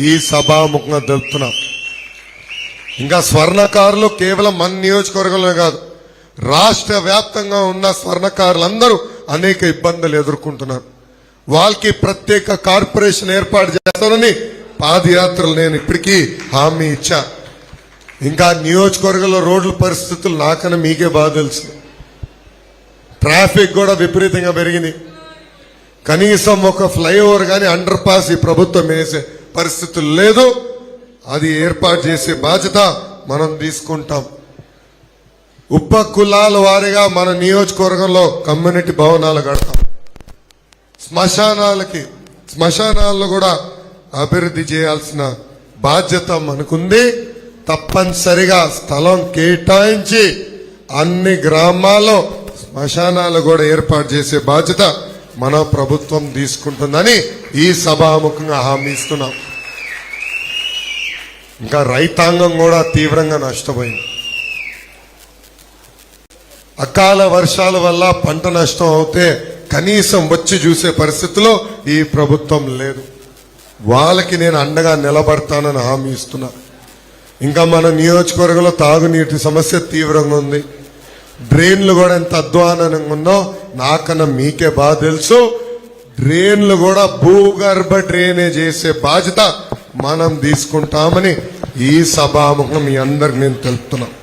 ఈ సభాముఖంగా తెలుపుతున్నాం ఇంకా స్వర్ణకారులు కేవలం మన నియోజకవర్గంలో కాదు రాష్ట్ర వ్యాప్తంగా ఉన్న స్వర్ణకారులందరూ అనేక ఇబ్బందులు ఎదుర్కొంటున్నారు. వాళ్ళకి ప్రత్యేక కార్పొరేషన్ ఏర్పాటు చేస్తానని పాదయాత్రలు నేను ఇప్పటికీ హామీ ఇచ్చా. ఇంకా నియోజకవర్గంలో రోడ్ల పరిస్థితులు నాకన్నా మీకే బాగా తెలుసు. ట్రాఫిక్ కూడా విపరీతంగా పెరిగింది. కనీసం ఒక ఫ్లైఓవర్ కానీ అండర్ పాస్ ఈ ప్రభుత్వం వేసే పరిస్థితులు లేదు. అది ఏర్పాటు చేసే బాధ్యత మనం తీసుకుంటాం. ఉప కులాల వారిగా మన నియోజకవర్గంలో కమ్యూనిటీ భవనాలు కడతాం. శ్మశానాలకి శ్మశానాలను కూడా అభివృద్ధి చేయాల్సిన బాధ్యత మనకుంది. తప్పనిసరిగా స్థలం కేటాయించి అన్ని గ్రామాల్లో శ్మశానాలు కూడా ఏర్పాటు చేసే బాధ్యత మన ప్రభుత్వం తీసుకుంటుందని ఈ సభాముఖంగా హామీ ఇస్తున్నాం. ఇంకా రైతాంగం కూడా తీవ్రంగా నష్టపోయింది. అకాల వర్షాల వల్ల పంట నష్టం అవుతే కనీసం వచ్చి చూసే పరిస్థితిలో ఈ ప్రభుత్వం లేదు. వాళ్ళకి నేను అండగా నిలబడతానని హామీ ఇస్తున్నా. ఇంకా మన నియోజకవర్గంలో తాగునీటి సమస్య తీవ్రంగా ఉంది. డ్రైన్లు కూడా ఎంత అధ్వానంగా ఉందో నాకన్నా మీకే బాగా తెలుసు. డ్రైన్లు కూడా భూగర్భ డ్రైనేజ్ చేసే బాధ్యత మనం తీసుకుంటామని ఈ సభాముఖం మీ అందరికి నేను తెలుపుతున్నాను